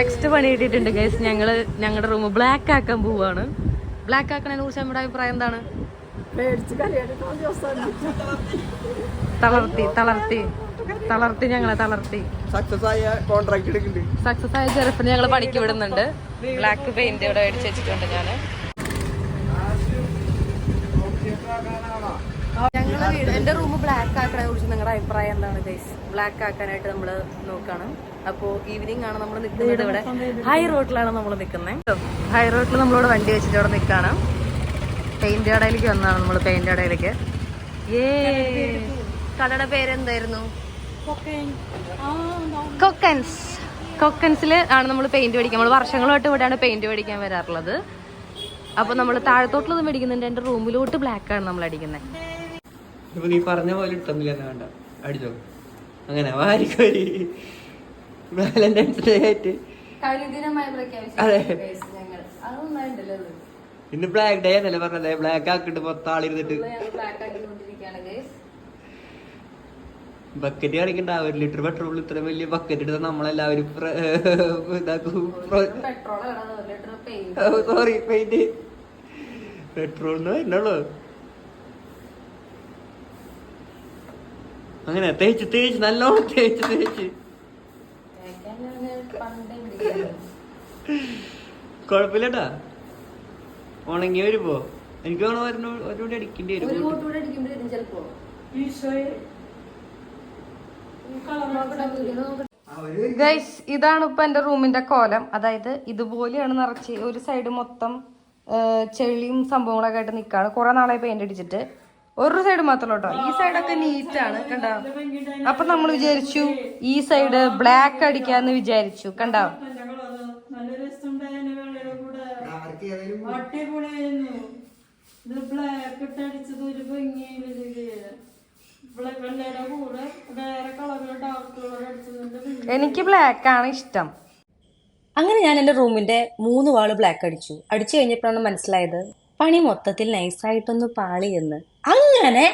Next പണി കിട്ടിയിട്ടുണ്ട് guys ഞങ്ങൾ ഞങ്ങളുടെ റൂം ബ്ലാക്ക് ആക്കാൻ പോവാണ്. ബ്ലാക്ക് ആക്കണതിനെ കുറിച്ച് നമ്മുടെ അഭിപ്രായം എന്താണ്? തളർത്തി തളർത്തി. തളർത്തി ഞങ്ങളെ തളർത്തി. സക്സസ് ആയ കോൺട്രാക്ട് എടുക്കുന്നുണ്ട്. സക്സസ് ആയ ചെറുപ്പിന് ഞങ്ങൾ പണിക്ക് വിടുന്നുണ്ട്. ബ്ലാക്ക് പെയിന്റ് ഇവിടെ അടിച്ചു വെച്ചിട്ടുണ്ട് ഞാൻ. ഞങ്ങളെ വീട് എന്റെ റൂം ബ്ലാക്ക് ആക്കണെ കുറിച്ച് നിങ്ങളുടെ അഭിപ്രായം എന്താണ് ഗൈസ് ബ്ലാക്ക് ആക്കാനായിട്ട് നമ്മൾ നോക്കാണ്. അപ്പോ ഈവനിങ് ആണ് നമ്മൾ നിൽക്കുന്നത് ഇവിടെ. ഹൈ റോഡിലാണ് നമ്മൾ നിൽക്കുന്നത് ഹൈ റോഡിൽ നമ്മളോട് വണ്ടി വെച്ചിട്ട് ഇവിടെ നിൽക്കാണ് പെയിന്റ് കടയിലേക്ക് വന്നതാണ് നമ്മൾ പെയിന്റ് കടയിലേക്ക്. ഏ കടയുടെ പേരെന്തായിരുന്നു? കൊക്കൻസ് കൊക്കൻസിൽ ആണ് നമ്മൾ പെയിന്റ് മേടിക്കുക നമ്മൾ വർഷങ്ങളായിട്ട് ഇവിടെയാണ് പെയിന്റ് മേടിക്കാൻ വരാറുള്ളത്. അപ്പൊ നമ്മൾ താഴത്തോട്ടുള്ളത് മേടിക്കുന്നുണ്ട്. എന്റെ റൂമിലോട്ട് ബ്ലാക്ക് ആണ് നമ്മൾ അടിക്കുന്നത് ഇപ്പൊ നീ പറഞ്ഞ പോലെ ഇട്ടൊന്നുമില്ല എന്നാ വേണ്ട. അടിച്ചോ. അങ്ങനെ വാരിക്കോരി വാലന്റൈൻസ് ഡേ ആയിട്ട്. അതെ. ഇന്ന് ബ്ലാക്ക് ഡേ എന്നല്ലേ പറഞ്ഞത്? ബ്ലാക്ക് ആക്കിട്ട് പൊത്താളിരുന്നിട്ട് ബക്കറ്റ് കാണിക്കണ്ട. ഒരു ലിറ്റർ പെട്രോൾ ഇത്ര വലിയ ബക്കറ്റ് എടുത്ത നമ്മളെല്ലാവരും പെട്രോൾ ഇതാക്കും. സോറി പെയിന്റ് പെട്രോളിന് വരുന്നുള്ളൂ അങ്ങനെ തേച്ച് തേച്ച് നല്ലോണം തേച്ച് തേച്ച്. കൊഴപ്പില്ലട്ടാ ഉണങ്ങി വരുമ്പോ. എനിക്ക് വേണം ഒരെണ്ണം അടിക്കേണ്ടി വരും. ഗൈസ് ഇതാണ് ഇപ്പൊ എന്റെ റൂമിന്റെ കോലം. അതായത് ഇതുപോലെയാണ് നിറച്ച് ഒരു സൈഡ് മൊത്തം ചെളിയും സംഭവങ്ങളൊക്കെ ആയിട്ട് നിക്കാണ്. കുറെ നാളായി പെയിന്റ് അടിച്ചിട്ട്. ഒരു സൈഡ് മാത്രമല്ല കേട്ടോ ഈ സൈഡൊക്കെ നീറ്റാണ് കണ്ടോ? അപ്പൊ നമ്മൾ വിചാരിച്ചു ഈ സൈഡ് ബ്ലാക്ക് അടിക്കാന്ന് വിചാരിച്ചു കണ്ടോ? എനിക്ക് ബ്ലാക്ക് ആണ് ഇഷ്ടം. അങ്ങനെ ഞാൻ എന്റെ റൂമിന്റെ മൂന്ന് വാൾ ബ്ലാക്ക് അടിച്ചു. അടിച്ചു കഴിഞ്ഞപ്പോഴാണ് മനസ്സിലായത് പണി മൊത്തത്തിൽ നൈസായിട്ടൊന്ന് പാളി എന്ന്. അങ്ങനെ.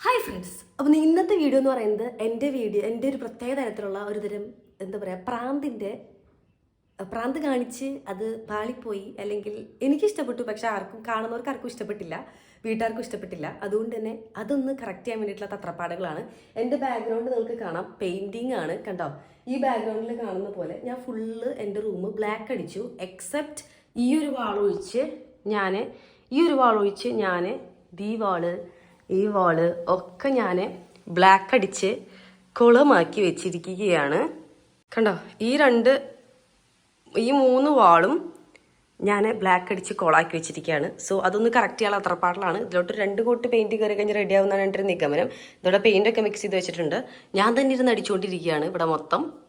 ഹായ് ഫ്രണ്ട്സ് അപ്പോൾ ഇന്നത്തെ വീഡിയോ എന്ന് പറയുന്നത് എന്റെ വീഡിയോ എന്റെ ഒരു പ്രത്യേക തരത്തിലുള്ള ഒരു തരം എന്താ പറയുക പ്രാന്തിന്റെ പ്രാന്ത് കാണിച്ച് അത് പാളിപ്പോയി അല്ലെങ്കിൽ എനിക്ക് ഇഷ്ടപ്പെട്ടു പക്ഷെ ആർക്കും കാണുന്നവർക്ക് ആർക്കും ഇഷ്ടപ്പെട്ടില്ല വീട്ടുകാർക്കും ഇഷ്ടപ്പെട്ടില്ല. അതുകൊണ്ട് തന്നെ അതൊന്ന് കറക്റ്റ് ചെയ്യാൻ വേണ്ടിയിട്ടുള്ള തത്രപ്പാടുകളാണ്. എന്റെ ബാക്ക്ഗ്രൗണ്ട് നിങ്ങൾക്ക് കാണാം. പെയിന്റിങ് ആണ് കണ്ടോ? ഈ ബാക്ക്ഗ്രൗണ്ടിൽ കാണുന്ന പോലെ ഞാൻ ഫുള്ള് എന്റെ റൂം ബ്ലാക്ക് അടിച്ചു എക്സെപ്റ്റ് ഈ ഒരു വാളൊഴിച്ച് ഞാൻ ഈ ഒരു വാൾ ഒഴിച്ച് ഞാൻ ഈ വാൾ ഈ വാൾ ഒക്കെ ഞാൻ ബ്ലാക്ക് അടിച്ച് കുളമാക്കി വെച്ചിരിക്കുകയാണ്. കണ്ടോ? ഈ രണ്ട് ഈ മൂന്ന് വാളും ഞാൻ ബ്ലാക്ക് അടിച്ച് കോളാക്കി വെച്ചിരിക്കുകയാണ്. സോ അതൊന്ന് കറക്റ്റ് ചെയ്യാൻ അത്രപ്പാടിലാണ്. ഇതിലോട്ട് രണ്ട് കോട്ട് പെയിന്റ് കയറി കഴിഞ്ഞ് റെഡി ആവുന്നതാണ് എന്റെ ഒരു നിഗമനം. ഇതോടെ പെയിന്റൊക്കെ മിക്സ് ചെയ്ത് വെച്ചിട്ടുണ്ട്. ഞാൻ തന്നെ ഇരുന്ന് അടിച്ചുകൊണ്ടിരിക്കുകയാണ് ഇവിടെ മൊത്തം.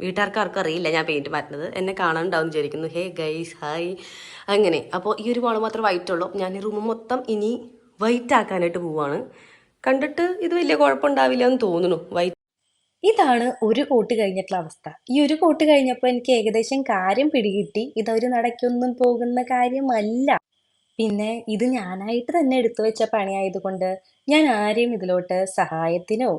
വീട്ടുകാർക്ക് ആർക്കും അറിയില്ല ഞാൻ പെയിന്റ് മാറ്റുന്നത്. എന്നെ കാണാനുണ്ടാവും വിചാരിക്കുന്നു. ഹേ ഗൈസ് ഹായ് അങ്ങനെ. അപ്പോൾ ഈ ഒരു വാൾ മാത്രം വൈറ്റ് ഉള്ളൂ. ഞാൻ ഈ റൂം മൊത്തം ഇനി വൈറ്റ് ആക്കാനായിട്ട് പോവാണ്. കണ്ടിട്ട് ഇത് വലിയ കുഴപ്പമുണ്ടാവില്ല എന്ന് തോന്നുന്നു. വൈറ്റ് ഇതാണ് ഒരു കോട്ട് കഴിഞ്ഞിട്ടുള്ള അവസ്ഥ. ഈ ഒരു കോട്ട് കഴിഞ്ഞപ്പോൾ എനിക്ക് ഏകദേശം കാര്യം പിടികിട്ടി. ഇതൊരു നടക്കൊന്നും പോകുന്ന കാര്യമല്ല. പിന്നെ ഇത് ഞാനായിട്ട് തന്നെ എടുത്തു വെച്ച പണിയായതുകൊണ്ട് ഞാൻ ആരെയും ഇതിലോട്ട് സഹായത്തിനോ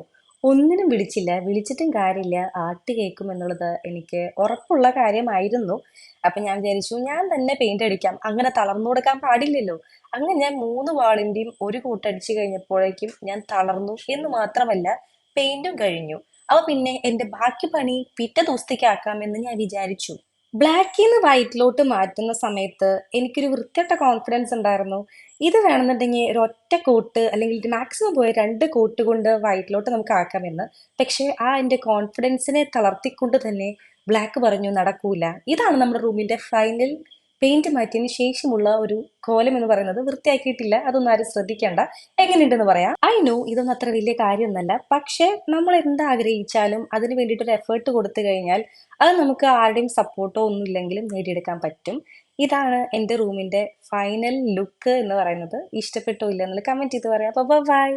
ഒന്നിനും വിളിച്ചില്ല. വിളിച്ചിട്ടും കാര്യമില്ല. ആട്ട് കേൾക്കും എന്നുള്ളത് എനിക്ക് ഉറപ്പുള്ള കാര്യമായിരുന്നു. അപ്പം ഞാൻ വിചാരിച്ചു ഞാൻ തന്നെ പെയിന്റ് അടിക്കാം. അങ്ങനെ തളർന്നു കൊടുക്കാൻ പാടില്ലല്ലോ. അങ്ങനെ ഞാൻ മൂന്ന് വാളിന്റെയും ഒരു കൂട്ടടിച്ച് കഴിഞ്ഞപ്പോഴേക്കും ഞാൻ തളർന്നു എന്ന് മാത്രമല്ല പെയിന്റും കഴിഞ്ഞു. അപ്പൊ പിന്നെ എന്റെ ബാക്കി പണി പിറ്റേ ദിവസത്തേക്ക് ആക്കാമെന്ന് ഞാൻ വിചാരിച്ചു. ബ്ലാക്കിൽ നിന്ന് വൈറ്റിലോട്ട് മാറ്റുന്ന സമയത്ത് എനിക്കൊരു വൃത്തിയട്ട കോൺഫിഡൻസ് ഉണ്ടായിരുന്നു. ഇത് വേണമെന്നുണ്ടെങ്കിൽ ഒരു ഒറ്റ കോട്ട് അല്ലെങ്കിൽ മാക്സിമം പോയ രണ്ട് കോട്ട് കൊണ്ട് വൈറ്റിലോട്ട് നമുക്ക് ആക്കാമെന്ന് പക്ഷേ ആ എന്റെ കോൺഫിഡൻസിനെ തളർത്തിക്കൊണ്ട് തന്നെ ബ്ലാക്ക് പറഞ്ഞു നടക്കൂല. ഇതാണ് നമ്മുടെ റൂമിന്റെ ഫൈനൽ പെയിന്റ് മാറ്റിയതിന് ശേഷമുള്ള ഒരു കോലം എന്ന് പറയുന്നത് വൃത്തിയാക്കിയിട്ടില്ല. അതൊന്നും ആരും ശ്രദ്ധിക്കേണ്ട. എങ്ങനെയുണ്ടെന്ന് പറയാം. ഐ നോ ഇതൊന്നും അത്ര വലിയ കാര്യമൊന്നല്ല. പക്ഷേ നമ്മൾ എന്താഗ്രഹിച്ചാലും അതിന് വേണ്ടിയിട്ടൊരു എഫേർട്ട് കൊടുത്തു കഴിഞ്ഞാൽ അത് നമുക്ക് ആരുടെയും സപ്പോർട്ടോ ഒന്നും ഇല്ലെങ്കിലും നേടിയെടുക്കാൻ പറ്റും. ഇതാണ് എന്റെ റൂമിന്റെ ഫൈനൽ ലുക്ക് എന്ന് പറയുന്നത്. ഇഷ്ടപ്പെട്ടോ ഇല്ല എന്നുള്ള കമന്റ് ചെയ്ത് പറയാം. അപ്പോൾ ബൈ